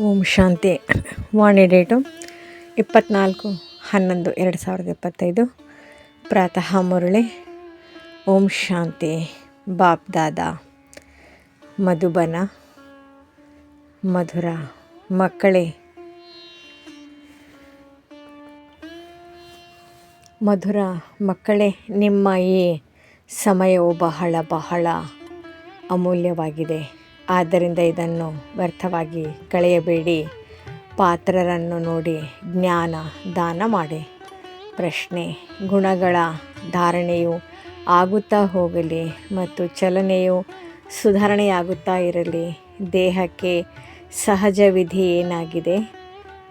ಓಂ ಶಾಂತಿ. ವಾಣಿ date ಇಪ್ಪತ್ತ್ನಾಲ್ಕು ಹನ್ನೊಂದು ಎರಡು ಸಾವಿರದ ಇಪ್ಪತ್ತೈದು. ಪ್ರಾತಃ ಮುರಳಿ. ಓಂ ಶಾಂತಿ. ಬಾಪ್ ದಾದಾ. ಮಧುಬನ. ಮಧುರ. ಮಕ್ಕಳೇ. ಮಧುರ ಮಕ್ಕಳೇ, ನಿಮ್ಮ ಈ ಸಮಯವು ಬಹಳ ಬಹಳ ಅಮೂಲ್ಯವಾಗಿದೆ. ಆದ್ದರಿಂದ ಇದನ್ನು ವ್ಯರ್ಥವಾಗಿ ಕಳೆಯಬೇಡಿ. ಪಾತ್ರರನ್ನು ನೋಡಿ ಜ್ಞಾನ ದಾನ ಮಾಡಿ. ಪ್ರಶ್ನೆ, ಗುಣಗಳ ಧಾರಣೆಯು ಆಗುತ್ತಾ ಹೋಗಲಿ ಮತ್ತು ಚಲನೆಯು ಸುಧಾರಣೆಯಾಗುತ್ತಾ ಇರಲಿ? ದೇಹಕ್ಕೆ ಸಹಜ ವಿಧಿ ಏನಾಗಿದೆ?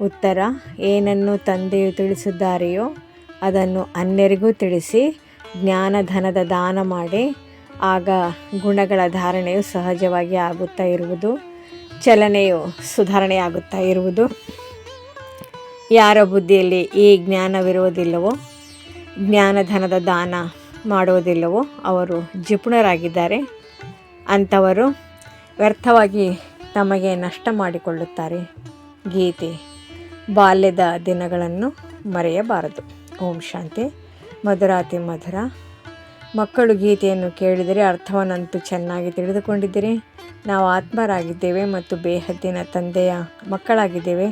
ಉತ್ತರ, ಏನನ್ನು ತಂದೆಯು ತಿಳಿಸಿದ್ದಾರೆಯೋ ಅದನ್ನು ಅನ್ಯರಿಗೂ ತಿಳಿಸಿ, ಜ್ಞಾನಧನದ ದಾನ ಮಾಡಿ ಆಗ ಗುಣಗಳ ಧಾರಣೆಯು ಸಹಜವಾಗಿ ಆಗುತ್ತಾ ಇರುವುದು, ಚಲನೆಯು ಸುಧಾರಣೆಯಾಗುತ್ತಾ ಇರುವುದು. ಯಾರ ಬುದ್ಧಿಯಲ್ಲಿ ಈ ಜ್ಞಾನವಿರುವುದಿಲ್ಲವೋ, ಜ್ಞಾನಧನದ ದಾನ ಮಾಡುವುದಿಲ್ಲವೋ, ಅವರು ಜಿಪುಣರಾಗಿದ್ದಾರೆ ಅಂಥವರು ವ್ಯರ್ಥವಾಗಿ ತಮಗೆ ನಷ್ಟ ಮಾಡಿಕೊಳ್ಳುತ್ತಾರೆ. ಗೀತೆ, ಬಾಲ್ಯದ ದಿನಗಳನ್ನು ಮರೆಯಬಾರದು. ಓಂ ಶಾಂತಿ. ಮಧುರಾತಿ ಮಧುರ. ಮಕ್ಕಳು ಗೀತೆಯನ್ನು ಕೇಳಿದರೆ ಅರ್ಥವನ್ನಂತೂ ಚೆನ್ನಾಗಿ ತಿಳಿದುಕೊಂಡಿದ್ದೀರಿ. ನಾವು ಆತ್ಮರಾಗಿದ್ದೇವೆ ಮತ್ತು ಬೇಹದ್ದಿನ ತಂದೆಯ ಮಕ್ಕಳಾಗಿದ್ದೇವೆ.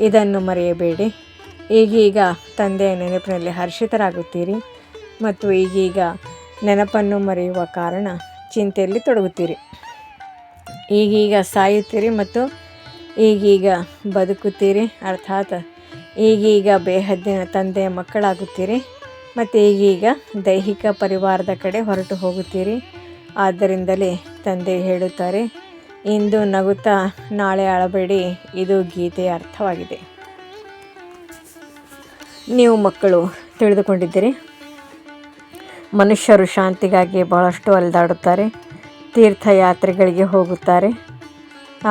ಇದನ್ನು ಮರೆಯಬೇಡಿ. ಈಗೀಗ ತಂದೆಯ ನೆನಪಿನಲ್ಲಿ ಹರ್ಷಿತರಾಗುತ್ತೀರಿ ಮತ್ತು ಈಗೀಗ ನೆನಪನ್ನು ಮರೆಯುವ ಕಾರಣ ಚಿಂತೆಯಲ್ಲಿ ತೊಡಗುತ್ತೀರಿ. ಈಗೀಗ ಸಾಯುತ್ತೀರಿ ಮತ್ತು ಈಗೀಗ ಬದುಕುತ್ತೀರಿ. ಅರ್ಥಾತ್ ಈಗೀಗ ಬೇಹದ್ದಿನ ತಂದೆಯ ಮಕ್ಕಳಾಗುತ್ತೀರಿ. ಮತ್ತು ಈಗೀಗ ದೈಹಿಕ ಪರಿವಾರದ ಕಡೆ ಹೊರಟು ಹೋಗುತ್ತೀರಿ. ಆದ್ದರಿಂದಲೇ ತಂದೆ ಹೇಳುತ್ತಾರೆ, ಇಂದು ನಗುತ್ತಾ ನಾಳೆ ಅಳಬೇಡಿ, ಇದು ಗೀತೆಯ ಅರ್ಥವಾಗಿದೆ. ನೀವು ಮಕ್ಕಳು, ತಿಳಿದುಕೊಂಡಿದ್ದೀರಿ? ಮನುಷ್ಯರು ಶಾಂತಿಗಾಗಿ ಬಹಳಷ್ಟು ಅಲೆದಾಡುತ್ತಾರೆ, ತೀರ್ಥಯಾತ್ರೆಗಳಿಗೆ ಹೋಗುತ್ತಾರೆ.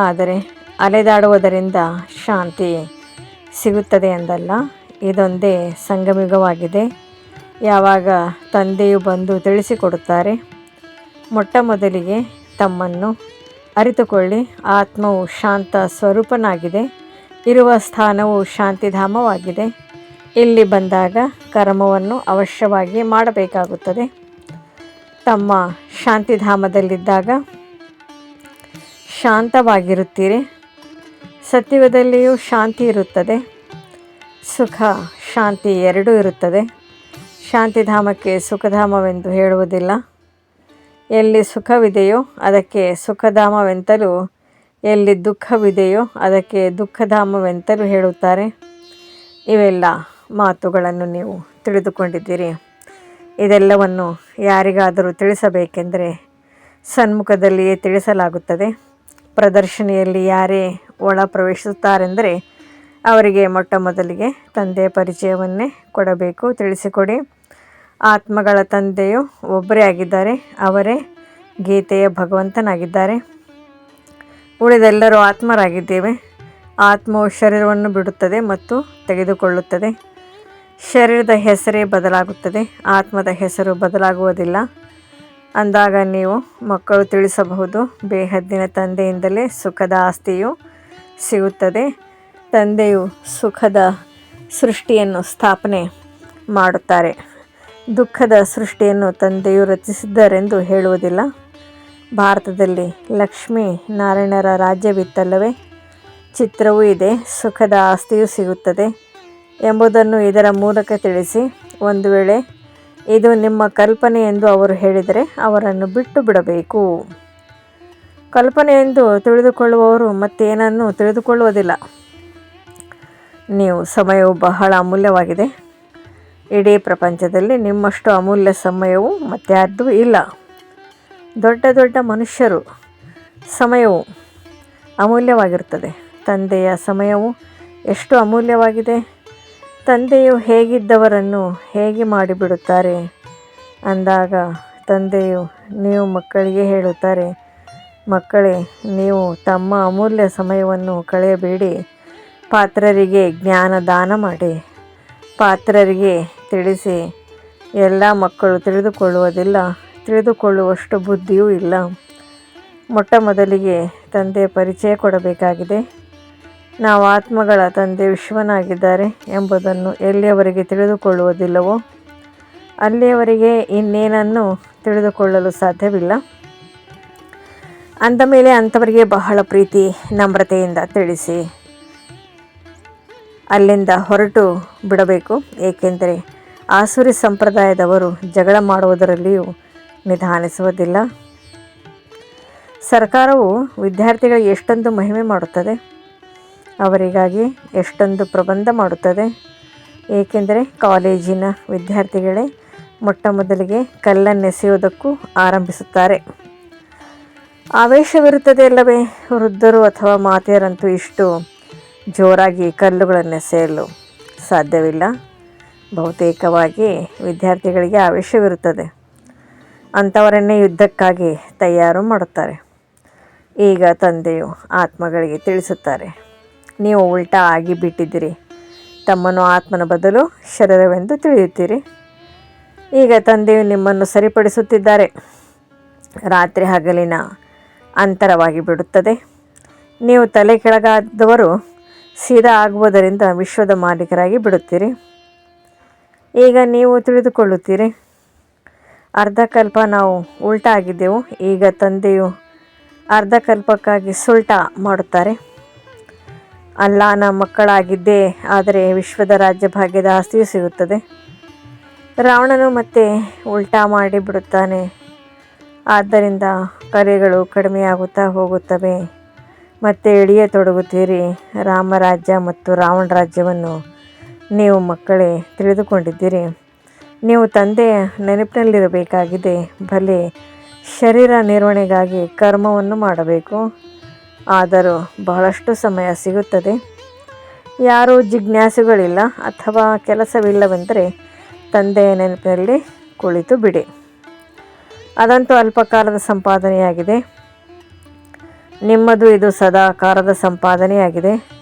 ಆದರೆ ಅಲೆದಾಡುವುದರಿಂದ ಶಾಂತಿ ಸಿಗುತ್ತದೆ ಎಂದಲ್ಲ, ಇದೊಂದೇ ಸಂಗಮಿಗವಾಗಿದೆ ಯಾವಾಗ ತಂದೆಯು ಬಂದು ತಿಳಿಸಿಕೊಡುತ್ತಾರೆ? ಮೊಟ್ಟ ಮೊದಲಿಗೆ ತಮ್ಮನ್ನು ಅರಿತುಕೊಳ್ಳಿ. ಆತ್ಮವು ಶಾಂತ ಸ್ವರೂಪನಾಗಿದೆ. ಇರುವ ಸ್ಥಾನವು ಶಾಂತಿಧಾಮವಾಗಿದೆ. ಇಲ್ಲಿ ಬಂದಾಗ ಕರ್ಮವನ್ನು ಅವಶ್ಯವಾಗಿ ಮಾಡಬೇಕಾಗುತ್ತದೆ. ತಮ್ಮ ಶಾಂತಿಧಾಮದಲ್ಲಿದ್ದಾಗ ಶಾಂತವಾಗಿರುತ್ತೀರಿ. ಸತ್ಯವದಲ್ಲಿಯೂ ಶಾಂತಿ ಇರುತ್ತದೆ. ಸುಖ, ಶಾಂತಿ ಎರಡೂ ಇರುತ್ತದೆ. ಶಾಂತಿಧಾಮಕ್ಕೆ ಸುಖಧಾಮವೆಂದು ಹೇಳುವುದಿಲ್ಲ. ಎಲ್ಲಿ ಸುಖವಿದೆಯೋ ಅದಕ್ಕೆ ಸುಖಧಾಮವೆಂತಲೂ, ಎಲ್ಲಿ ದುಃಖವಿದೆಯೋ ಅದಕ್ಕೆ ದುಃಖಧಾಮವೆಂತಲೂ ಹೇಳುತ್ತಾರೆ. ಇವೆಲ್ಲ ಮಾತುಗಳನ್ನು ನೀವು ತಿಳಿದುಕೊಂಡಿದ್ದೀರಿ. ಇದೆಲ್ಲವನ್ನು ಯಾರಿಗಾದರೂ ತಿಳಿಸಬೇಕೆಂದರೆ ಸನ್ಮುಖದಲ್ಲಿಯೇ ತಿಳಿಸಲಾಗುತ್ತದೆ. ಪ್ರದರ್ಶನಿಯಲ್ಲಿ ಯಾರೇ ಒಳ ಪ್ರವೇಶಿಸುತ್ತಾರೆಂದರೆ ಅವರಿಗೆ ಮೊಟ್ಟ ಮೊದಲಿಗೆ ತಂದೆಯ ಪರಿಚಯವನ್ನೇ ಕೊಡಬೇಕು. ತಿಳಿಸಿಕೊಡಿ. ಆತ್ಮಗಳ ತಂದೆಯು ಒಬ್ಬರೇ ಆಗಿದ್ದಾರೆ. ಅವರೇ ಗೀತೆಯ ಭಗವಂತನಾಗಿದ್ದಾರೆ. ಉಳಿದೆಲ್ಲರೂ ಆತ್ಮರಾಗಿದ್ದೇವೆ. ಆತ್ಮವು ಶರೀರವನ್ನು ಬಿಡುತ್ತದೆ ಮತ್ತು ತೆಗೆದುಕೊಳ್ಳುತ್ತದೆ. ಶರೀರದ ಹೆಸರೇ ಬದಲಾಗುತ್ತದೆ. ಆತ್ಮದ ಹೆಸರು ಬದಲಾಗುವುದಿಲ್ಲ. ಅಂದಾಗ ನೀವು ಮಕ್ಕಳು ತಿಳಿಸಬಹುದು, ಬೇಹದ್ದಿನ ತಂದೆಯಿಂದಲೇ ಸುಖದ ಆಸ್ತಿಯು ಸಿಗುತ್ತದೆ. ತಂದೆಯು ಸುಖದ ಸೃಷ್ಟಿಯನ್ನು ಸ್ಥಾಪನೆ ಮಾಡುತ್ತಾರೆ. ದುಃಖದ ಸೃಷ್ಟಿಯನ್ನು ತಂದೆಯು ರಚಿಸಿದ್ದಾರೆಂದು ಹೇಳುವುದಿಲ್ಲ. ಭಾರತದಲ್ಲಿ ಲಕ್ಷ್ಮೀ ನಾರಾಯಣರ ರಾಜ್ಯವಿತ್ತಲ್ಲವೇ? ಚಿತ್ರವೂ ಇದೆ, ಸುಖದ ಆಸ್ತಿಯೂ ಸಿಗುತ್ತದೆ ಎಂಬುದನ್ನು ಇದರ ಮೂಲಕ ತಿಳಿಸಿ. ಒಂದು ವೇಳೆ ಇದು ನಿಮ್ಮ ಕಲ್ಪನೆ ಎಂದು ಅವರು ಹೇಳಿದರೆ ಅವರನ್ನು ಬಿಟ್ಟು ಬಿಡಬೇಕು. ಕಲ್ಪನೆ ಎಂದು ತಿಳಿದುಕೊಳ್ಳುವವರು ಮತ್ತೇನನ್ನು ತಿಳಿದುಕೊಳ್ಳುವುದಿಲ್ಲ. ನೀವು ಸಮಯವು ಬಹಳ ಅಮೂಲ್ಯವಾಗಿದೆ. ಇಡೀ ಪ್ರಪಂಚದಲ್ಲಿ ನಿಮ್ಮಷ್ಟು ಅಮೂಲ್ಯ ಸಮಯವು ಮತ್ತಾರ್ದೂ ಇಲ್ಲ. ದೊಡ್ಡ ದೊಡ್ಡ ಮನುಷ್ಯರು ಸಮಯವು ಅಮೂಲ್ಯವಾಗಿರುತ್ತದೆ. ತಂದೆಯ ಸಮಯವು ಎಷ್ಟು ಅಮೂಲ್ಯವಾಗಿದೆ? ತಂದೆಯು ಹೇಗಿದ್ದವರನ್ನು ಹೇಗೆ ಮಾಡಿಬಿಡುತ್ತಾರೆ? ಅಂದಾಗ ತಂದೆಯು, ನೀವು ಮಕ್ಕಳಿಗೆ ಹೇಳುತ್ತಾರೆ, ಮಕ್ಕಳೇ, ನೀವು ತಮ್ಮ ಅಮೂಲ್ಯ ಸಮಯವನ್ನು ಕಳೆಯಬೇಡಿ. ಪಾತ್ರರಿಗೆ ಜ್ಞಾನ ದಾನ ಮಾಡಿ. ಪಾತ್ರರಿಗೆ ತಿಳಿಸಿ. ಎಲ್ಲ ಮಕ್ಕಳು ತಿಳಿದುಕೊಳ್ಳುವುದಿಲ್ಲ. ತಿಳಿದುಕೊಳ್ಳುವಷ್ಟು ಬುದ್ಧಿಯೂ ಇಲ್ಲ. ಮೊಟ್ಟ ಮೊದಲಿಗೆ ತಂದೆ ಪರಿಚಯ ಕೊಡಬೇಕಾಗಿದೆ. ನಾವು ಆತ್ಮಗಳ ತಂದೆ ವಿಶ್ವನಾಗಿದ್ದಾರೆ ಎಂಬುದನ್ನು ಎಲ್ಲಿಯವರೆಗೆ ತಿಳಿದುಕೊಳ್ಳುವುದಿಲ್ಲವೋ, ಅಲ್ಲಿಯವರೆಗೆ ಇನ್ನೇನನ್ನು ತಿಳಿದುಕೊಳ್ಳಲು ಸಾಧ್ಯವಿಲ್ಲ. ಅಂದ ಮೇಲೆ ಅಂಥವರಿಗೆ ಬಹಳ ಪ್ರೀತಿ, ನಮ್ರತೆಯಿಂದ ತಿಳಿಸಿ. ಅಲ್ಲಿಂದ ಹೊರಟು ಬಿಡಬೇಕು, ಏಕೆಂದರೆ ಆಸುರಿ ಸಂಪ್ರದಾಯದವರು ಜಗಳ ಮಾಡುವುದರಲ್ಲಿಯೂ ನಿಧಾನಿಸುವುದಿಲ್ಲ. ಸರ್ಕಾರವು ವಿದ್ಯಾರ್ಥಿಗಳಿಗೆ ಎಷ್ಟೊಂದು ಮಹಿಮೆ ಮಾಡುತ್ತದೆ, ಅವರಿಗಾಗಿ ಎಷ್ಟೊಂದು ಪ್ರಬಂಧ ಮಾಡುತ್ತದೆ. ಏಕೆಂದರೆ ಕಾಲೇಜಿನ ವಿದ್ಯಾರ್ಥಿಗಳೇ ಮೊಟ್ಟ ಮೊದಲಿಗೆ ಕಲ್ಲನ್ನೆಸೆಯುವುದಕ್ಕೂ ಆರಂಭಿಸುತ್ತಾರೆ. ಆವೇಶವಿರುತ್ತದೆ ಅಲ್ಲವೇ, ವೃದ್ಧರು ಅಥವಾ ಮಾತೆಯರಂತೂ ಇಷ್ಟು ಜೋರಾಗಿ ಕಲ್ಲುಗಳನ್ನೆಸೆಯಲು ಸಾಧ್ಯವಿಲ್ಲ. ಬಹುತೇಕವಾಗಿ ವಿದ್ಯಾರ್ಥಿಗಳಿಗೆ ಆವೇಶವಿರುತ್ತದೆ. ಅಂಥವರನ್ನೇ ಯುದ್ಧಕ್ಕಾಗಿ ತಯಾರು ಮಾಡುತ್ತಾರೆ. ಈಗ ತಂದೆಯು ಆತ್ಮಗಳಿಗೆ ತಿಳಿಸುತ್ತಾರೆ, ನೀವು ಉಲ್ಟಾ ಆಗಿ ಬಿಟ್ಟಿದ್ದೀರಿ. ತಮ್ಮನ್ನು ಆತ್ಮನ ಬದಲು ಶರೀರವೆಂದು ತಿಳಿಯುತ್ತೀರಿ. ಈಗ ತಂದೆಯು ನಿಮ್ಮನ್ನು ಸರಿಪಡಿಸುತ್ತಿದ್ದಾರೆ. ರಾತ್ರಿ ಹಗಲಿನ ಅಂತರವಾಗಿ ಬಿಡುತ್ತದೆ. ನೀವು ತಲೆ ಕೆಳಗಾದವರು ಸೀದಾ ಆಗುವುದರಿಂದ ವಿಶ್ವದ ಮಾಲೀಕರಾಗಿ ಬಿಡುತ್ತೀರಿ. ಈಗ ನೀವು ತಿಳಿದುಕೊಳ್ಳುತ್ತೀರಿ. ಅರ್ಧಕಲ್ಪ ನಾವು ಉಲ್ಟಾ ಆಗಿದ್ದೆವು ಈಗ ತಂದೆಯು ಅರ್ಧಕಲ್ಪಕ್ಕಾಗಿ ಸುಲ್ಟ ಮಾಡುತ್ತಾರೆ. ಅಲ್ಲಾನ ಮಕ್ಕಳಾಗಿದ್ದೇ, ಆದರೆ ವಿಶ್ವದ ರಾಜ್ಯ ಭಾಗ್ಯದ ಆಸ್ತಿಯು ಸಿಗುತ್ತದೆ. ರಾವಣನು ಮತ್ತೆ ಉಲ್ಟಾ ಮಾಡಿ ಬಿಡುತ್ತಾನೆ ಆದ್ದರಿಂದ ಕರೆಗಳು ಕಡಿಮೆಯಾಗುತ್ತಾ ಹೋಗುತ್ತವೆ. ಮತ್ತೆ ಇಳಿಯತೊಡಗುತ್ತೀರಿ ರಾಮರಾಜ್ಯ ಮತ್ತು ರಾವಣ ರಾಜ್ಯವನ್ನು ನೀವು ಮಕ್ಕಳೇ, ತಿಳಿದುಕೊಂಡಿದ್ದೀರಿ. ನೀವು ತಂದೆಯ ನೆನಪಿನಲ್ಲಿರಬೇಕಾಗಿದೆ ಭಲೆ ಶರೀರ ನಿರ್ವಹಣೆಗಾಗಿ ಕರ್ಮವನ್ನು ಮಾಡಬೇಕು. ಆದರೂ ಬಹಳಷ್ಟು ಸಮಯ ಸಿಗುತ್ತದೆ. ಯಾರೂ ಜಿಜ್ಞಾಸುಗಳಿಲ್ಲ ಅಥವಾ ಕೆಲಸವಿಲ್ಲವೆಂದರೆ ತಂದೆಯ ನೆನಪಿನಲ್ಲಿ ಕುಳಿತು ಬಿಡಿ. ಅದಂತೂ ಅಲ್ಪಕಾಲದ ಸಂಪಾದನೆಯಾಗಿದೆ. ನಿಮ್ಮದು ಇದು ಸದಾಕಾಲದ ಸಂಪಾದನೆಯಾಗಿದೆ.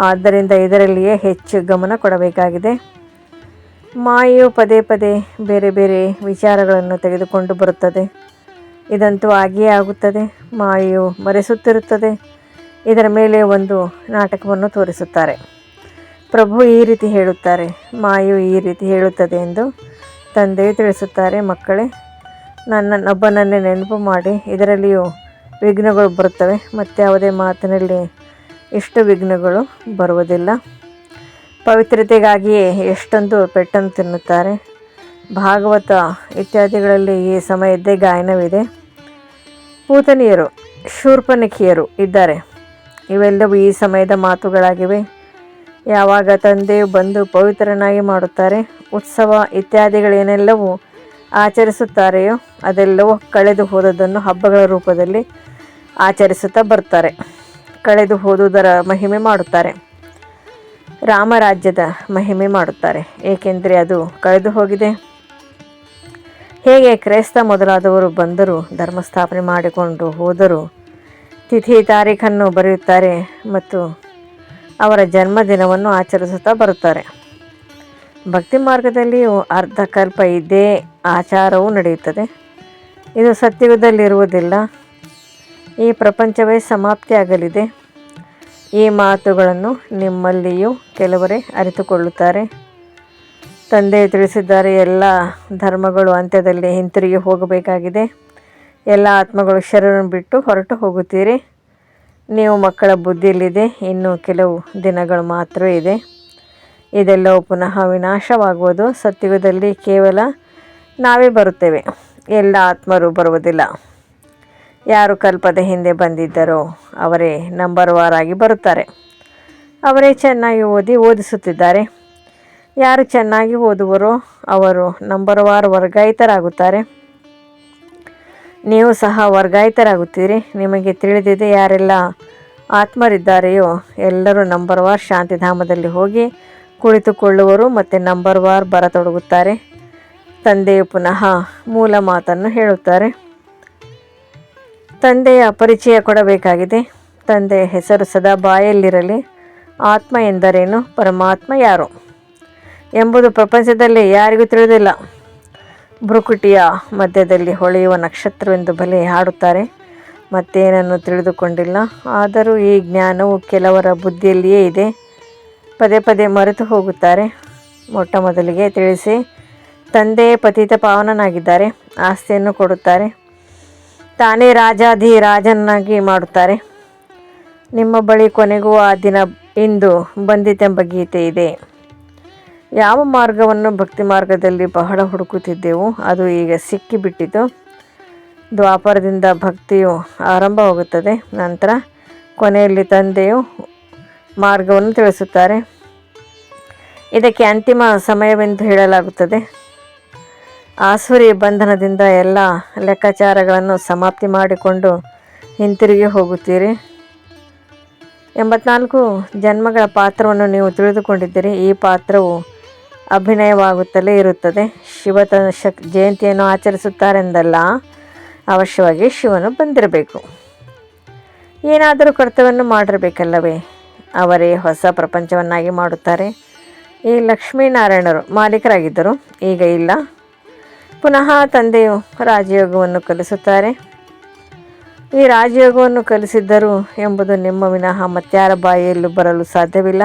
ಆದ್ದರಿಂದ ಇದರಲ್ಲಿಯೇ ಹೆಚ್ಚು ಗಮನ ಕೊಡಬೇಕಾಗಿದೆ. ಮಾಯು ಪದೇ ಪದೇ ಬೇರೆ ಬೇರೆ ವಿಚಾರಗಳನ್ನು ತೆಗೆದುಕೊಂಡು ಬರುತ್ತದೆ. ಇದಂತೂ ಆಗಿಯೇ ಆಗುತ್ತದೆ. ಮಾಯು ಮರೆಸುತ್ತಿರುತ್ತದೆ. ಇದರ ಮೇಲೆ ಒಂದು ನಾಟಕವನ್ನು ತೋರಿಸುತ್ತಾರೆ. ಪ್ರಭು ಈ ರೀತಿ ಹೇಳುತ್ತಾರೆ. ಮಾಯು ಈ ರೀತಿ ಹೇಳುತ್ತದೆ ಎಂದು ತಂದೆ ತಿಳಿಸುತ್ತಾರೆ. ಮಕ್ಕಳೇ ನನ್ನನ್ನೊಬ್ಬನನ್ನೇ ನೆನಪು ಮಾಡಿ. ಇದರಲ್ಲಿಯೂ ವಿಘ್ನಗಳು ಬರುತ್ತವೆ. ಮತ್ತು ಯಾವುದೇ ಮಾತಿನಲ್ಲಿ ಇಷ್ಟು ವಿಘ್ನಗಳು ಬರುವುದಿಲ್ಲ. ಪವಿತ್ರತೆಗಾಗಿಯೇ ಎಷ್ಟೊಂದು ಪೆಟ್ಟನ್ನು ತಿನ್ನುತ್ತಾರೆ. ಭಾಗವತ ಇತ್ಯಾದಿಗಳಲ್ಲಿ ಈ ಸಮಯದ್ದೇ ಗಾಯನವಿದೆ. ಪೂತನಿಯರು, ಶೂರ್ಪನಖಿಯರು ಇದ್ದಾರೆ. ಇವೆಲ್ಲವೂ ಈ ಸಮಯದ ಮಾತುಗಳಾಗಿವೆ. ಯಾವಾಗ ತಂದೆಯು ಬಂದು ಪವಿತ್ರನಾಗಿ ಮಾಡುತ್ತಾರೆ, ಉತ್ಸವ ಇತ್ಯಾದಿಗಳೇನೆಲ್ಲವೂ ಆಚರಿಸುತ್ತಾರೆಯೋ ಅದೆಲ್ಲವೂ ಕಳೆದು ಹೋದದನ್ನು ಹಬ್ಬಗಳ ರೂಪದಲ್ಲಿ ಆಚರಿಸುತ್ತಾ ಬರ್ತಾರೆ. ಕಳೆದು ಹೋದುದರ ಮಹಿಮೆ ಮಾಡುತ್ತಾರೆ. ರಾಮರಾಜ್ಯದ ಮಹಿಮೆ ಮಾಡುತ್ತಾರೆ. ಏಕೆಂದರೆ ಅದು ಕಳೆದು ಹೋಗಿದೆ. ಹೇಗೆ ಕ್ರೈಸ್ತ ಮೊದಲಾದವರು ಬಂದರು, ಧರ್ಮಸ್ಥಾಪನೆ ಮಾಡಿಕೊಂಡು ಹೋದರು, ತಿಥಿ ತಾರೀಖನ್ನು ಬರೆಯುತ್ತಾರೆ ಮತ್ತು ಅವರ ಜನ್ಮದಿನವನ್ನು ಆಚರಿಸುತ್ತಾ ಬರುತ್ತಾರೆ. ಭಕ್ತಿ ಮಾರ್ಗದಲ್ಲಿಯೂ ಅರ್ಧಕಲ್ಪ ಇದೇ ಆಚಾರವೂ ನಡೆಯುತ್ತದೆ. ಇದು ಸತ್ಯಯುಗದಲ್ಲಿರುವುದಿಲ್ಲ. ಈ ಪ್ರಪಂಚವೇ ಸಮಾಪ್ತಿಯಾಗಲಿದೆ. ಈ ಮಾತುಗಳನ್ನು ನಿಮ್ಮಲ್ಲಿಯೂ ಕೆಲವರೇ ಅರಿತುಕೊಳ್ಳುತ್ತಾರೆ. ತಂದೆ ತಿಳಿಸಿದ್ದಾರೆ, ಎಲ್ಲ ಧರ್ಮಗಳು ಅಂತ್ಯದಲ್ಲಿ ಹಿಂತಿರುಗಿ ಹೋಗಬೇಕಾಗಿದೆ. ಎಲ್ಲ ಆತ್ಮಗಳು ಶರೀರವನ್ನು ಬಿಟ್ಟು ಹೊರಟು ಹೋಗುತ್ತೀರಿ. ನೀವು ಮಕ್ಕಳ ಬುದ್ಧಿಯಲ್ಲಿದೆ, ಇನ್ನು ಕೆಲವು ದಿನಗಳು ಮಾತ್ರ ಇದೆ. ಇದೆಲ್ಲವೂ ಪುನಃ ವಿನಾಶವಾಗುವುದು. ಸತ್ಯುಗದಲ್ಲಿ ಕೇವಲ ನಾವೇ ಬರುತ್ತೇವೆ. ಎಲ್ಲ ಆತ್ಮರು ಬರುವುದಿಲ್ಲ. ಯಾರು ಕಲ್ಪದ ಹಿಂದೆ ಬಂದಿದ್ದರೋ ಅವರೇ ನಂಬರ್ ವಾರ್ ಆಗಿ ಬರುತ್ತಾರೆ. ಅವರೇ ಚೆನ್ನಾಗಿ ಓದಿ ಓದಿಸುತ್ತಿದ್ದಾರೆ. ಯಾರು ಚೆನ್ನಾಗಿ ಓದುವರೋ ಅವರು ನಂಬರ್ ವಾರ್ ವರ್ಗಾಯಿತರಾಗುತ್ತಾರೆ. ನೀವು ಸಹ ವರ್ಗಾಯಿತರಾಗುತ್ತೀರಿ. ನಿಮಗೆ ತಿಳಿದಿದೆ ಯಾರೆಲ್ಲ ಆತ್ಮರಿದ್ದಾರೆಯೋ ಎಲ್ಲರೂ ನಂಬರ್ ವಾರ್ ಶಾಂತಿಧಾಮದಲ್ಲಿ ಹೋಗಿ ಕುಳಿತುಕೊಳ್ಳುವರು ಮತ್ತು ನಂಬರ್ ವಾರ್ ಬರತೊಡಗುತ್ತಾರೆ. ತಂದೆಯು ಪುನಃ ಮೂಲ ಮಾತನ್ನು ಹೇಳುತ್ತಾರೆ. ತಂದೆಯ ಪರಿಚಯ ಕೊಡಬೇಕಾಗಿದೆ. ತಂದೆಯ ಹೆಸರು ಸದಾ ಬಾಯಲ್ಲಿರಲಿ. ಆತ್ಮ ಎಂದರೇನು? ಪರಮಾತ್ಮ ಯಾರು? ಎಂಬುದು ಪ್ರಪಂಚದಲ್ಲಿ ಯಾರಿಗೂ ತಿಳಿದಿಲ್ಲ. ಭ್ರುಕುಟಿಯ ಮಧ್ಯದಲ್ಲಿ ಹೊಳೆಯುವ ನಕ್ಷತ್ರವೆಂದು ಬಲೆ ಹಾಡುತ್ತಾರೆ. ಮತ್ತೇನನ್ನು ತಿಳಿದುಕೊಂಡಿಲ್ಲ. ಆದರೂ ಈ ಜ್ಞಾನವು ಕೆಲವರ ಬುದ್ಧಿಯಲ್ಲಿಯೇ ಇದೆ. ಪದೇ ಪದೇ ಮರೆತು ಹೋಗುತ್ತಾರೆ. ಮೊಟ್ಟ ಮೊದಲಿಗೆ ತಿಳಿಸಿ, ತಂದೆಯೇ ಪತಿತ ಪಾವನನಾಗಿದ್ದಾರೆ. ಆಸ್ತಿಯನ್ನು ಕೊಡುತ್ತಾರೆ. ತಾನೇ ರಾಜಾಧಿ ರಾಜನಾಗಿ ಮಾಡುತ್ತಾರೆ. ನಿಮ್ಮ ಬಳಿ ಕೊನೆಗೂ ಆ ದಿನ ಇಂದು ಬಂದಿತೆಂಬ ಗೀತೆ ಇದೆ. ಯಾವ ಮಾರ್ಗವನ್ನು ಭಕ್ತಿ ಮಾರ್ಗದಲ್ಲಿ ಬಹಳ ಹುಡುಕುತ್ತಿದ್ದೆವು, ಅದು ಈಗ ಸಿಕ್ಕಿಬಿಟ್ಟಿತು. ದ್ವಾಪರದಿಂದ ಭಕ್ತಿಯು ಆರಂಭವಾಗುತ್ತದೆ. ನಂತರ ಕೊನೆಯಲ್ಲಿ ತಂದೆಯು ಮಾರ್ಗವನ್ನು ತಿಳಿಸುತ್ತಾರೆ. ಇದಕ್ಕೆ ಅಂತಿಮ ಸಮಯವೆಂದು ಹೇಳಲಾಗುತ್ತದೆ. ಆಸುರಿ ಬಂಧನದಿಂದ ಎಲ್ಲ ಲೆಕ್ಕಾಚಾರಗಳನ್ನು ಸಮಾಪ್ತಿ ಮಾಡಿಕೊಂಡು ಹಿಂತಿರುಗಿ ಹೋಗುತ್ತೀರಿ. ಎಂಬತ್ನಾಲ್ಕು, ಜನ್ಮಗಳ ಪಾತ್ರವನ್ನು ನೀವು ತಿಳಿದುಕೊಂಡಿದ್ದೀರಿ. ಈ ಪಾತ್ರವು ಅಭಿನಯವಾಗುತ್ತಲೇ ಇರುತ್ತದೆ. ಶಿವತ ಶಕ್, ಜಯಂತಿಯನ್ನು ಆಚರಿಸುತ್ತಾರೆಂದಲ್ಲ, ಅವಶ್ಯವಾಗಿ ಶಿವನು ಬಂದಿರಬೇಕು. ಏನಾದರೂ ಕರ್ತವ್ಯವನ್ನು ಮಾಡಿರಬೇಕಲ್ಲವೇ? ಅವರೇ ಹೊಸ ಪ್ರಪಂಚವನ್ನಾಗಿ ಮಾಡುತ್ತಾರೆ. ಈ ಲಕ್ಷ್ಮೀನಾರಾಯಣರು ಮಾಲೀಕರಾಗಿದ್ದರು. ಈಗ ಇಲ್ಲ. ಪುನಃ ತಂದೆಯು ರಾಜಯೋಗವನ್ನು ಕಲಿಸುತ್ತಾರೆ. ಈ ರಾಜಯೋಗವನ್ನು ಕಲಿಸಿದ್ದರು ಎಂಬುದು ನಿಮ್ಮ ವಿನಃ ಮತ್ಯಾರ ಬಾಯಿಯಲ್ಲೂ ಬರಲು ಸಾಧ್ಯವಿಲ್ಲ.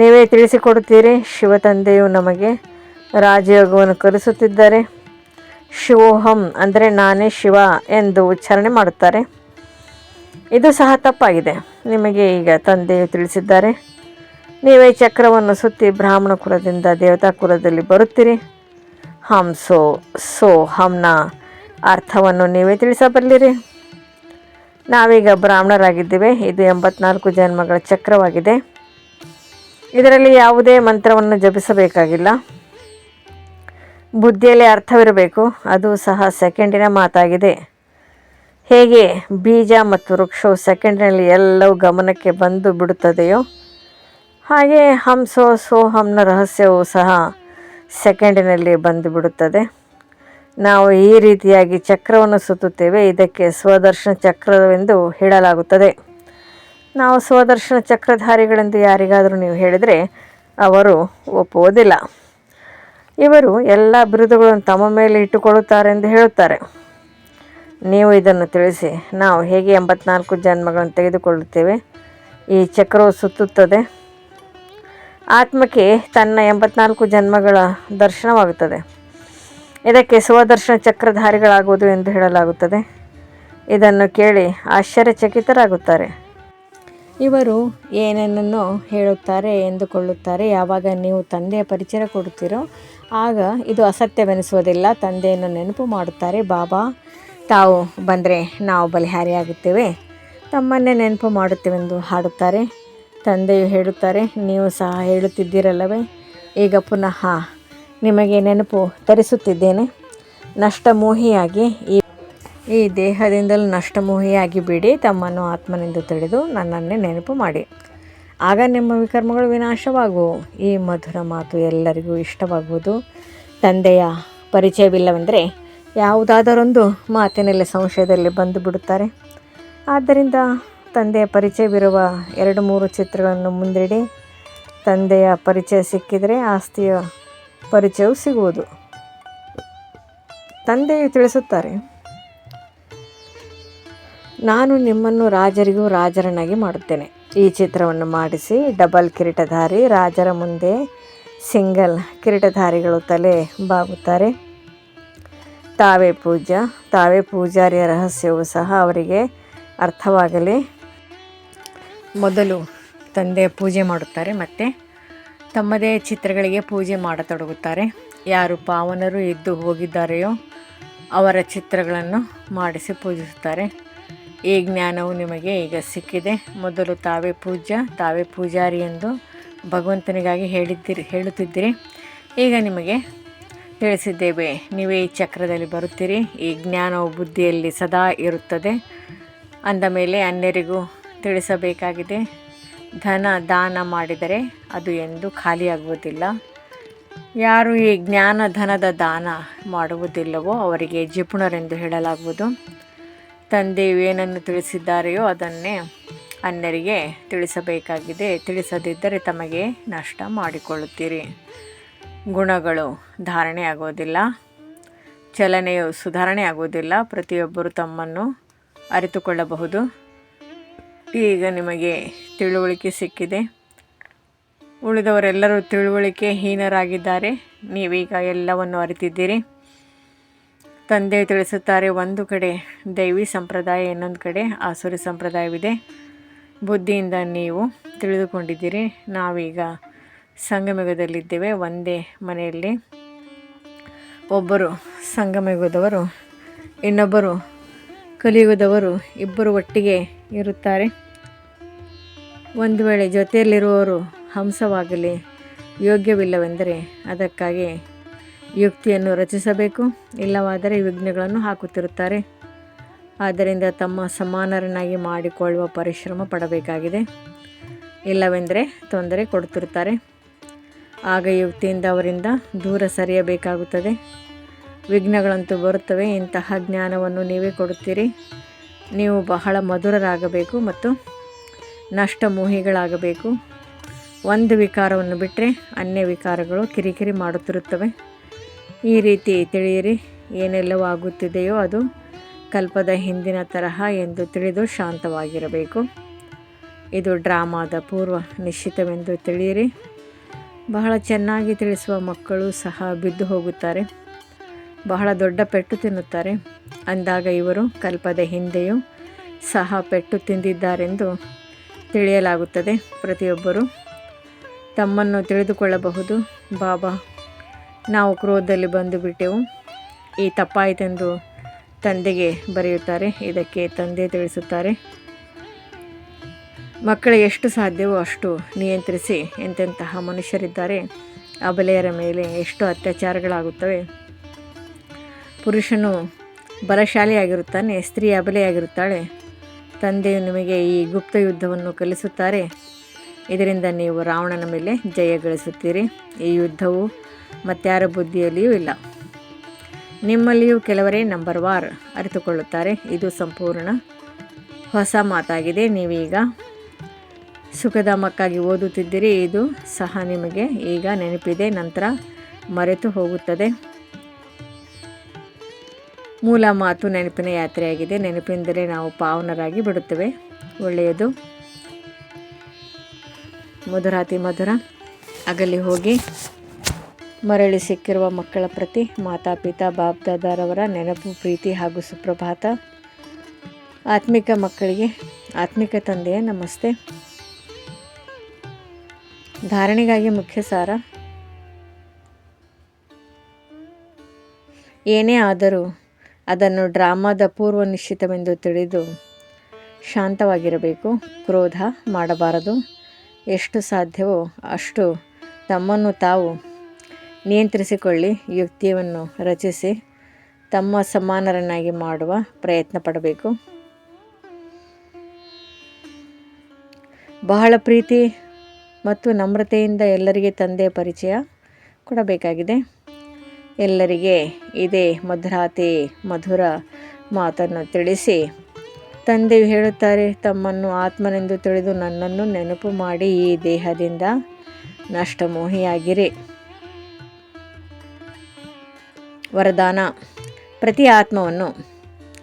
ನೀವೇ ತಿಳಿಸಿಕೊಡುತ್ತೀರಿ ಶಿವ ತಂದೆಯು ನಮಗೆ ರಾಜಯೋಗವನ್ನು ಕಲಿಸುತ್ತಿದ್ದಾರೆ. ಶಿವೋಹಂ ಅಂದರೆ ನಾನೇ ಶಿವ ಎಂದು ಉಚ್ಚಾರಣೆ ಮಾಡುತ್ತಾರೆ. ಇದು ಸಹ ತಪ್ಪಾಗಿದೆ, ನಿಮಗೆ ಈಗ ತಂದೆಯು ತಿಳಿಸಿದ್ದಾರೆ. ನೀವೇ ಚಕ್ರವನ್ನು ಸುತ್ತಿ ಬ್ರಾಹ್ಮಣ ಕುಲದಿಂದ ದೇವತಾ ಕುಲದಲ್ಲಿ ಬರುತ್ತೀರಿ. ಹಂ ಸೋ ಹಂನ ಅರ್ಥವನ್ನು ನೀವೇ ತಿಳಿಸಬಲ್ಲಿರಿ. ನಾವೀಗ ಬ್ರಾಹ್ಮಣರಾಗಿದ್ದೇವೆ. ಇದು ಎಂಬತ್ನಾಲ್ಕು ಜನ್ಮಗಳ ಚಕ್ರವಾಗಿದೆ. ಇದರಲ್ಲಿ ಯಾವುದೇ ಮಂತ್ರವನ್ನು ಜಪಿಸಬೇಕಾಗಿಲ್ಲ. ಬುದ್ಧಿಯಲ್ಲಿ ಅರ್ಥವಿರಬೇಕು. ಅದು ಸಹ ಸೆಕೆಂಡಿನ ಮಾತಾಗಿದೆ. ಹೇಗೆ ಬೀಜ ಮತ್ತು ವೃಕ್ಷವು ಸೆಕೆಂಡಿನಲ್ಲಿ ಎಲ್ಲವೂ ಗಮನಕ್ಕೆ ಬಂದು ಬಿಡುತ್ತದೆಯೋ ಹಾಗೆ ಹಂಸೋ ಸೋಹಂನ ರಹಸ್ಯವು ಸಹ ಸೆಕೆಂಡಿನಲ್ಲಿ ಬಂದುಬಿಡುತ್ತದೆ ನಾವು ಈ ರೀತಿಯಾಗಿ ಚಕ್ರವನ್ನು ಸುತ್ತುತ್ತೇವೆ. ಇದಕ್ಕೆ ಸ್ವದರ್ಶನ ಚಕ್ರವೆಂದು ಹೇಳಲಾಗುತ್ತದೆ. ನಾವು ಸ್ವದರ್ಶನ ಚಕ್ರಧಾರಿಗಳೆಂದು ಯಾರಿಗಾದರೂ ನೀವು ಹೇಳಿದರೆ ಅವರು ಒಪ್ಪುವುದಿಲ್ಲ. ಇವರು ಎಲ್ಲ ಬಿರುದುಗಳನ್ನು ತಮ್ಮ ಮೇಲೆ ಇಟ್ಟುಕೊಳ್ಳುತ್ತಾರೆ ಎಂದು ಹೇಳುತ್ತಾರೆ. ನೀವು ಇದನ್ನು ತಿಳಿಸಿ. ನಾವು ಹೇಗೆ ಎಂಬತ್ನಾಲ್ಕು ಜನ್ಮಗಳನ್ನು ತೆಗೆದುಕೊಳ್ಳುತ್ತೇವೆ? ಈ ಚಕ್ರವು ಸುತ್ತುತ್ತದೆ. ಆತ್ಮಕ್ಕೆ ತನ್ನ ಎಂಬತ್ನಾಲ್ಕು ಜನ್ಮಗಳ ದರ್ಶನವಾಗುತ್ತದೆ. ಇದಕ್ಕೆ ಸ್ವದರ್ಶನ ಚಕ್ರಧಾರಿಗಳಾಗುವುದು ಎಂದು ಹೇಳಲಾಗುತ್ತದೆ. ಇದನ್ನು ಕೇಳಿ ಆಶ್ಚರ್ಯಚಕಿತರಾಗುತ್ತಾರೆ. ಇವರು ಏನೇನನ್ನು ಹೇಳುತ್ತಾರೆ ಎಂದುಕೊಳ್ಳುತ್ತಾರೆ. ಯಾವಾಗ ನೀವು ತಂದೆಯ ಪರಿಚಯ ಕೊಡುತ್ತೀರೋ ಆಗ ಇದು ಅಸತ್ಯವೆನಿಸುವುದಿಲ್ಲ. ತಂದೆಯನ್ನು ನೆನಪು ಮಾಡುತ್ತಾರೆ. ಬಾಬಾ, ತಾವು ಬಂದರೆ ನಾವು ಬಲಿಹಾರಿಯಾಗುತ್ತೇವೆ. ತಮ್ಮನ್ನೇ ನೆನಪು ಮಾಡುತ್ತೇವೆಂದು ಹಾಡುತ್ತಾರೆ. ತಂದೆಯು ಹೇಳುತ್ತಾರೆ, ನೀವು ಸಹ ಹೇಳುತ್ತಿದ್ದೀರಲ್ಲವೇ? ಈಗ ಪುನಃ ನಿಮಗೆ ನೆನಪು ತರಿಸುತ್ತಿದ್ದೇನೆ. ನಷ್ಟಮೋಹಿಯಾಗಿ ಈ ಈ ದೇಹದಿಂದಲೂ ನಷ್ಟಮೋಹಿಯಾಗಿ ಬಿಡಿ, ತಮ್ಮನ್ನು ಆತ್ಮನೆಂದು ತಿಳಿದು ನನ್ನನ್ನೇ ನೆನಪು ಮಾಡಿ. ಆಗ ನಿಮ್ಮ ವಿಕರ್ಮಗಳು ವಿನಾಶವಾಗುವು. ಈ ಮಧುರ ಮಾತು ಎಲ್ಲರಿಗೂ ಇಷ್ಟವಾಗುವುದು. ತಂದೆಯ ಪರಿಚಯವಿಲ್ಲವೆಂದರೆ ಯಾವುದಾದರೊಂದು ಮಾತಿನಲ್ಲಿ ಸಂಶಯದಲ್ಲಿ ಬಂದು ಬಿಡುತ್ತಾರೆ. ಆದ್ದರಿಂದ ತಂದೆಯ ಪರಿಚಯವಿರುವ ಎರಡು ಮೂರು ಚಿತ್ರಗಳನ್ನು ಮುಂದಿಡಿ. ತಂದೆಯ ಪರಿಚಯ ಸಿಕ್ಕಿದರೆ ಆಸ್ತಿಯ ಪರಿಚಯವು ಸಿಗುವುದು. ತಂದೆಯು ತಿಳಿಸುತ್ತಾರೆ, ನಾನು ನಿಮ್ಮನ್ನು ರಾಜರಿಗೂ ರಾಜರನ್ನಾಗಿ ಮಾಡುತ್ತೇನೆ. ಈ ಚಿತ್ರವನ್ನು ಮಾಡಿಸಿ ಡಬಲ್ ಕಿರೀಟಧಾರಿ, ರಾಜರ ಮುಂದೆ ಸಿಂಗಲ್ ಕಿರೀಟಧಾರಿಗಳು ತಲೆ ಬಾಗುತ್ತಾರೆ. ತಾವೇ ಪೂಜಾ ತಾವೇ ಪೂಜಾರಿಯ ರಹಸ್ಯವು ಸಹ ಅವರಿಗೆ ಅರ್ಥವಾಗಲಿ. ಮೊದಲು ತಂದೆ ಪೂಜೆ ಮಾಡುತ್ತಾರೆ, ಮತ್ತು ತಮ್ಮದೇ ಚಿತ್ರಗಳಿಗೆ ಪೂಜೆ ಮಾಡತೊಡಗುತ್ತಾರೆ. ಯಾರು ಪಾವನರು ಎದ್ದು ಹೋಗಿದ್ದಾರೆಯೋ ಅವರ ಚಿತ್ರಗಳನ್ನು ಮಾಡಿಸಿ ಪೂಜಿಸುತ್ತಾರೆ. ಈ ಜ್ಞಾನವು ನಿಮಗೆ ಈಗ ಸಿಕ್ಕಿದೆ. ಮೊದಲು ತಾವೇ ಪೂಜ್ಯ, ತಾವೇ ಪೂಜಾರಿ ಎಂದು ಭಗವಂತನಿಗಾಗಿ ಹೇಳಿದ್ದೀರಿ, ಹೇಳುತ್ತಿದ್ದೀರಿ. ಈಗ ನಿಮಗೆ ತಿಳಿಸಿದ್ದೇವೆ, ನೀವೇ ಈ ಚಕ್ರದಲ್ಲಿ ಬರುತ್ತೀರಿ. ಈ ಜ್ಞಾನವು ಬುದ್ಧಿಯಲ್ಲಿ ಸದಾ ಇರುತ್ತದೆ. ಅಂದ ಮೇಲೆ ಅನ್ಯರಿಗೂ ತಿಳಿಸಬೇಕಾಗಿದೆ. ಧನ, ದಾನ ಮಾಡಿದರೆ ಅದು ಎಂದು ಖಾಲಿಯಾಗುವುದಿಲ್ಲ. ಯಾರು ಈ ಜ್ಞಾನ, ಧನದ ದಾನ ಮಾಡುವುದಿಲ್ಲವೋ ಅವರಿಗೆ ಜಿಪುಣರೆಂದು ಹೇಳಲಾಗುವುದು. ತಂದೆಯು ಏನನ್ನು ತಿಳಿಸಿದ್ದಾರೆಯೋ ಅದನ್ನೇ ಅನ್ಯರಿಗೆ ತಿಳಿಸಬೇಕಾಗಿದೆ. ತಿಳಿಸದಿದ್ದರೆ ತಮಗೆ ನಷ್ಟ ಮಾಡಿಕೊಳ್ಳುತ್ತೀರಿ. ಗುಣಗಳು ಧಾರಣೆ ಆಗೋದಿಲ್ಲ ಚಲನೆಯು ಸುಧಾರಣೆ ಆಗುವುದಿಲ್ಲ ಪ್ರತಿಯೊಬ್ಬರು ತಮ್ಮನ್ನು ಅರಿತುಕೊಳ್ಳಬಹುದು. ಈಗ ನಿಮಗೆ ತಿಳುವಳಿಕೆ ಸಿಕ್ಕಿದೆ. ಉಳಿದವರೆಲ್ಲರೂ ತಿಳುವಳಿಕೆ ಹೀನರಾಗಿದ್ದಾರೆ ನೀವೀಗ ಎಲ್ಲವನ್ನು ಅರಿತಿದ್ದೀರಿ. ತಂದೆ ತಿಳಿಸುತ್ತಾರೆ, ಒಂದು ಕಡೆ ದೈವಿ ಸಂಪ್ರದಾಯ, ಇನ್ನೊಂದು ಕಡೆ ಆಸುರಿ ಸಂಪ್ರದಾಯವಿದೆ. ಬುದ್ಧಿಯಿಂದ ನೀವು ತಿಳಿದುಕೊಂಡಿದ್ದೀರಿ. ನಾವೀಗ ಸಂಗಮಯುಗದಲ್ಲಿದ್ದೇವೆ. ಒಂದೇ ಮನೆಯಲ್ಲಿ ಒಬ್ಬರು ಸಂಗಮಯುಗದವರು, ಇನ್ನೊಬ್ಬರು ಕಲಿಯುಗದವರು, ಇಬ್ಬರು ಒಟ್ಟಿಗೆ ಇರುತ್ತಾರೆ. ಒಂದು ವೇಳೆ ಜೊತೆಯಲ್ಲಿರುವವರು ಹಂಸವಾಗಲಿ ಯೋಗ್ಯವಿಲ್ಲವೆಂದರೆ ಅದಕ್ಕಾಗಿ ಯುಕ್ತಿಯನ್ನು ರಚಿಸಬೇಕು, ಇಲ್ಲವಾದರೆ ವಿಘ್ನಗಳನ್ನು ಹಾಕುತ್ತಿರುತ್ತಾರೆ. ಆದ್ದರಿಂದ ತಮ್ಮ ಸಮಾನರನ್ನಾಗಿ ಮಾಡಿಕೊಳ್ಳುವ ಪರಿಶ್ರಮ ಪಡಬೇಕಾಗಿದೆ. ಇಲ್ಲವೆಂದರೆ ತೊಂದರೆ ಕೊಡುತ್ತಿರುತ್ತಾರೆ. ಆಗ ಯುಕ್ತಿಯಿಂದ ಅವರಿಂದ ದೂರ ಸರಿಯಬೇಕಾಗುತ್ತದೆ. ವಿಘ್ನಗಳಂತೂ ಬರುತ್ತವೆ, ಇಂತಹ ಜ್ಞಾನವನ್ನು ನೀವೇ ಕೊಡುತ್ತೀರಿ. ನೀವು ಬಹಳ ಮಧುರರಾಗಬೇಕು ಮತ್ತು ನಷ್ಟಮೋಹಿಗಳಾಗಬೇಕು. ಒಂದು ವಿಕಾರವನ್ನು ಬಿಟ್ಟರೆ ಅನ್ಯ ವಿಕಾರಗಳು ಕಿರಿಕಿರಿ ಮಾಡುತ್ತಿರುತ್ತವೆ. ಈ ರೀತಿ ತಿಳಿಯಿರಿ, ಏನೆಲ್ಲವಾಗುತ್ತಿದೆಯೋ ಅದು ಕಲ್ಪದ ಹಿಂದಿನ ತರಹ ಎಂದು ತಿಳಿದು ಶಾಂತವಾಗಿರಬೇಕು. ಇದು ಡ್ರಾಮಾದ ಪೂರ್ವ ನಿಶ್ಚಿತವೆಂದು ತಿಳಿಯಿರಿ. ಬಹಳ ಚೆನ್ನಾಗಿ ತಿಳಿಸುವ ಮಕ್ಕಳು ಸಹ ಬಿದ್ದು ಹೋಗುತ್ತಾರೆ. ಬಹಳ ದೊಡ್ಡ ಪೆಟ್ಟು ತಿನ್ನುತ್ತಾರೆ. ಅಂದಾಗ ಇವರು ಕಲ್ಪದ ಹಿಂದೆಯೂ ಸಹ ಪೆಟ್ಟು ತಿಂದಿದ್ದಾರೆಂದು ತಿಳಿಯಲಾಗುತ್ತದೆ ಪ್ರತಿಯೊಬ್ಬರು. ತಮ್ಮನ್ನು ತಿಳಿದುಕೊಳ್ಳಬಹುದು. ಬಾಬಾ, ನಾವು ಕ್ರೋಧದಲ್ಲಿ ಬಂದು ಬಿಟ್ಟೆವು ಈ ತಪ್ಪಾಯಿತೆಂದು ತಂದೆಗೆ ಬರೆಯುತ್ತಾರೆ. ಇದಕ್ಕೆ ತಂದೆ ತಿಳಿಸುತ್ತಾರೆ. ಮಕ್ಕಳ, ಎಷ್ಟು ಸಾಧ್ಯವೋ ಅಷ್ಟು ನಿಯಂತ್ರಿಸಿ. ಎಂತೆಂತಹ ಮನುಷ್ಯರಿದ್ದಾರೆ. ಅಬಲೆಯರ ಮೇಲೆ ಎಷ್ಟು ಅತ್ಯಾಚಾರಗಳಾಗುತ್ತವೆ. ಪುರುಷನು ಬಲಶಾಲಿಯಾಗಿರುತ್ತಾನೆ, ಸ್ತ್ರೀ ಅಬಲೆಯಾಗಿರುತ್ತಾಳೆ. ತಂದೆಯು ನಿಮಗೆ ಈ ಗುಪ್ತ ಯುದ್ಧವನ್ನು ಕಲಿಸುತ್ತಾರೆ. ಇದರಿಂದ ನೀವು ರಾವಣನ ಮೇಲೆ ಜಯ ಗಳಿಸುತ್ತೀರಿ. ಈ ಯುದ್ಧವು ಮತ್ತಾರ ಬುದ್ಧಿಯಲ್ಲಿಯೂ ಇಲ್ಲ. ನಿಮ್ಮಲ್ಲಿಯೂ ಕೆಲವರೇ ನಂಬರ್ ವಾರ್ ಅರಿತುಕೊಳ್ಳುತ್ತಾರೆ. ಇದು ಸಂಪೂರ್ಣ ಹೊಸ ಮಾತಾಗಿದೆ. ನೀವೀಗ ಸುಖಧಾಮಕ್ಕಾಗಿ ಓದುತ್ತಿದ್ದೀರಿ. ಇದು ಸಹ ನಿಮಗೆ ಈಗ ನೆನಪಿದೆ. ನಂತರ ಮರೆತು ಹೋಗುತ್ತದೆ. ಮೂಲ ಮಾತು ನೆನಪಿನ ಯಾತ್ರೆಯಾಗಿದೆ. ನೆನಪಿನಿಂದಲೇ ನಾವು ಪಾವನರಾಗಿ ಬಿಡುತ್ತೇವೆ. ಒಳ್ಳೆಯದು. ಮಧುರಾತಿ ಮಧುರ, ಅಗಲಿ ಹೋಗಿ. ಮರಳಿ ಸಿಕ್ಕಿರುವ ಮಕ್ಕಳ ಪ್ರತಿ, ಮಾತಾ ಮಾತಾಪಿತಾ ಬಾಬ್ದಾದಾರವರ ನೆನಪು, ಪ್ರೀತಿ ಹಾಗೂ ಸುಪ್ರಭಾತ. ಆತ್ಮಿಕ ಮಕ್ಕಳಿಗೆ, ಆತ್ಮಿಕ ತಂದೆಯ ನಮಸ್ತೆ. ಧಾರಣೆಗಾಗಿ ಮುಖ್ಯ ಸಾರ. ಏನೇ ಆದರೂ ಅದನ್ನು ಡ್ರಾಮಾದ ಪೂರ್ವ ನಿಶ್ಚಿತವೆಂದು ತಿಳಿದು ಶಾಂತವಾಗಿರಬೇಕು, ಕ್ರೋಧ ಮಾಡಬಾರದು. ಎಷ್ಟು ಸಾಧ್ಯವೋ ಅಷ್ಟು ತಮ್ಮನ್ನು ತಾವು ನಿಯಂತ್ರಿಸಿಕೊಳ್ಳಿ, ಯುಕ್ತಿಯನ್ನು ರಚಿಸಿ, ತಮ್ಮ ಸಮಾನರನ್ನಾಗಿ ಮಾಡುವ ಪ್ರಯತ್ನ ಪಡಬೇಕು. ಬಹಳ ಪ್ರೀತಿ ಮತ್ತು ನಮ್ರತೆಯಿಂದ ಎಲ್ಲರಿಗೆ ತಂದೆಯ ಪರಿಚಯ ಕೊಡಬೇಕಾಗಿದೆ. ಎಲ್ಲರಿಗೆ ಇದೇ ಮಧುರಾತಿ ಮಧುರ ಮಾತನ್ನು ತಿಳಿಸಿ. ತಂದೆಯು ಹೇಳುತ್ತಾರೆ, ತಮ್ಮನ್ನು ಆತ್ಮನೆಂದು ತಿಳಿದು ನನ್ನನ್ನು ನೆನಪು ಮಾಡಿ ಈ ದೇಹದಿಂದ ನಷ್ಟಮೋಹಿಯಾಗಿರಿ. ವರದಾನ, ಪ್ರತಿ ಆತ್ಮವನ್ನು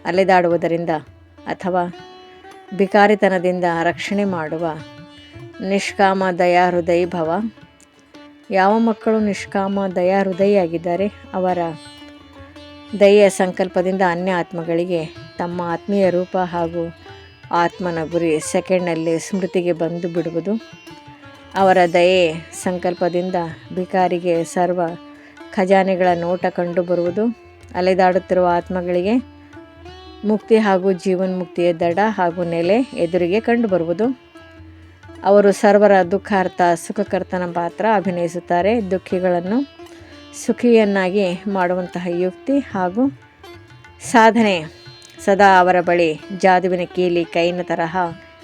ಅಲೆದಾಡುವುದರಿಂದ ಅಥವಾ ಭಿಕಾರಿತನದಿಂದ ರಕ್ಷಣೆ ಮಾಡುವ ನಿಷ್ಕಾಮ ದಯಾ ಹೃದಯ ಭವ ಯಾವ ಮಕ್ಕಳು ನಿಷ್ಕಾಮ ದಯಾ ಹೃದಯಿಯಾಗಿದ್ದಾರೆ ಅವರ ದಯೆಯ ಸಂಕಲ್ಪದಿಂದ ಅನ್ಯ ಆತ್ಮಗಳಿಗೆ ತಮ್ಮ ಆತ್ಮೀಯ ರೂಪ ಹಾಗೂ ಆತ್ಮನ ಗುರಿ ಸೆಕೆಂಡ್ನಲ್ಲಿ ಸ್ಮೃತಿಗೆ ಬಂದು ಬಿಡುವುದು. ಅವರ ದಯೆ ಸಂಕಲ್ಪದಿಂದ ಭಿಕಾರಿಗೆ ಸರ್ವ ಖಜಾನೆಗಳ ನೋಟ ಕಂಡು ಬರುವುದು. ಅಲೆದಾಡುತ್ತಿರುವ ಆತ್ಮಗಳಿಗೆ ಮುಕ್ತಿ ಹಾಗೂ ಜೀವನ್ಮುಕ್ತಿಯ ದಡ ಹಾಗೂ ನೆಲೆ ಎದುರಿಗೆ ಕಂಡುಬರುವುದು ಅವರು ಸರ್ವರ ದುಃಖಾರ್ಥ, ಸುಖಕರ್ತನ ಪಾತ್ರ ಅಭಿನಯಿಸುತ್ತಾರೆ. ದುಃಖಿಗಳನ್ನು ಸುಖಿಯನ್ನಾಗಿ ಮಾಡುವಂತಹ ಯುಕ್ತಿ ಹಾಗೂ ಸಾಧನೆ ಸದಾ ಅವರ ಬಳಿ ಜಾದುವಿನ ಕೀಲಿ ಕೈನ ತರಹ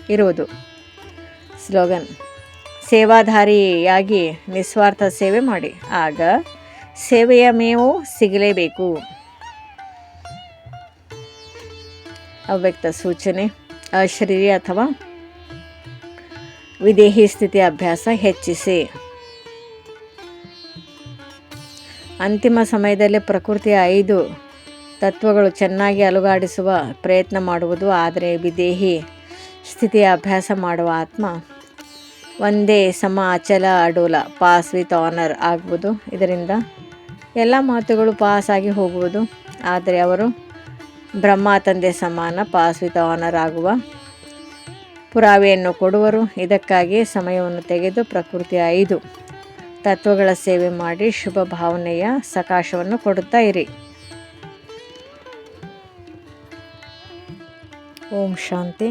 ಇರುವುದು. ಸ್ಲೋಗನ್, ಸೇವಾಧಾರಿಯಾಗಿ ನಿಸ್ವಾರ್ಥ ಸೇವೆ ಮಾಡಿ. ಆಗ ಸೇವೆಯ ಮೇವು ಸಿಗಲೇಬೇಕು. ಅವ್ಯಕ್ತ ಸೂಚನೆ, ಅಶರೀರಿ ಅಥವಾ ವಿದೇಹಿ ಸ್ಥಿತಿ ಅಭ್ಯಾಸ ಹೆಚ್ಚಿಸಿ. ಅಂತಿಮ ಸಮಯದಲ್ಲಿ ಪ್ರಕೃತಿಯ ಐದು ತತ್ವಗಳು ಚೆನ್ನಾಗಿ ಅಲುಗಾಡಿಸುವ ಪ್ರಯತ್ನ ಮಾಡುವುದು, ಆದರೆ ವಿದೇಹಿ ಸ್ಥಿತಿಯ ಅಭ್ಯಾಸ ಮಾಡುವ ಆತ್ಮ ಒಂದೇ ಸಮ ಅಚಲ ಅಡೋಲ, ಪಾಸ್ ವಿತ್ ಆನರ್ ಆಗುವುದು. ಇದರಿಂದ ಎಲ್ಲ ಮಾತುಗಳು ಪಾಸ್ ಆಗಿ ಹೋಗುವುದು. ಆದರೆ ಅವರು ಬ್ರಹ್ಮ ತಂದೆ ಸಮಾನ, ಪಾಸ್ ವಿತ್ ಆನರ್ ಆಗುವ ಪುರಾವೆಯನ್ನು ಕೊಡುವರು. ಇದಕ್ಕಾಗಿ ಸಮಯವನ್ನು ತೆಗೆದು ಪ್ರಕೃತಿ ಐದು ತತ್ವಗಳ ಸೇವೆ ಮಾಡಿ ಶುಭ ಭಾವನೆಯ ಸಕಾಶವನ್ನು ಕೊಡುತ್ತಾ ಇರಿ. ಓಂ ಶಾಂತಿ.